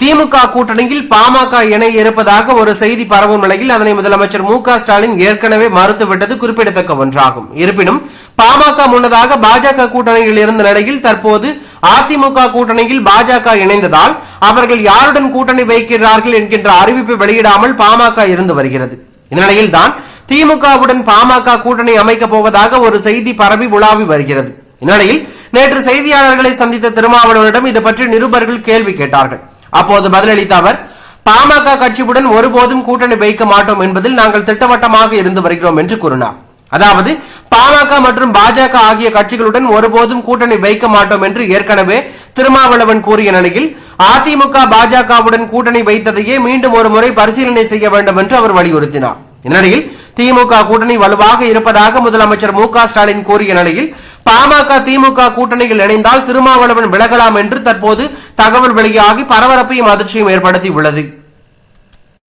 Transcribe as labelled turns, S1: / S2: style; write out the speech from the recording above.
S1: திமுக கூட்டணியில் பாமக இணை இருப்பதாக ஒரு செய்தி பரவும் நிலையில் அதனை முதலமைச்சர் மு ஸ்டாலின் ஏற்கனவே மறுத்துவிட்டது குறிப்பிடத்தக்க ஒன்றாகும். இருப்பினும் பாமக முன்னதாக பாஜக கூட்டணியில் இருந்த நிலையில் தற்போது அதிமுக கூட்டணியில் பாஜக இணைந்ததால் அவர்கள் யாருடன் கூட்டணி வைக்கிறார்கள் என்கின்ற அறிவிப்பை வெளியிடாமல் பாமக இருந்து வருகிறது. இந்த நிலையில்தான் திமுகவுடன் பாமக கூட்டணி அமைக்கப் போவதாக ஒரு செய்தி பரவி உலாவி வருகிறது. இந்நிலையில் நேற்று செய்தியாளர்களை சந்தித்த திருமாவளவனிடம் இது பற்றி நிருபர்கள் கேள்வி கேட்டார்கள். அப்போது பதிலளித்த அவர் பாமக கட்சியுடன் ஒருபோதும் கூட்டணி வைக்க மாட்டோம் என்பதில் நாங்கள் திட்டவட்டமாக இருந்து வருகிறோம் என்று கூறினார். அதாவது பாமக மற்றும் பாஜக ஆகிய கட்சிகளுடன் ஒருபோதும் கூட்டணி வைக்க மாட்டோம் என்று ஏற்கனவே திருமாவளவன் கூறிய நிலையில் அதிமுக பாஜகவுடன் கூட்டணி வைத்ததையே மீண்டும் ஒரு முறை பரிசீலனை செய்ய வேண்டும் என்று அவர் வலியுறுத்தினார். இந்நிலையில் திமுக கூட்டணி வலுவாக இருப்பதாக முதலமைச்சர் மு க ஸ்டாலின் கூறிய நிலையில் பாமக திமுக கூட்டணியில் இணைந்தால் திருமாவளவன் விலகலாம் என்று தற்போது தகவல் வெளியாகி பரபரப்பையும் அதிர்ச்சியும் ஏற்படுத்தி உள்ளது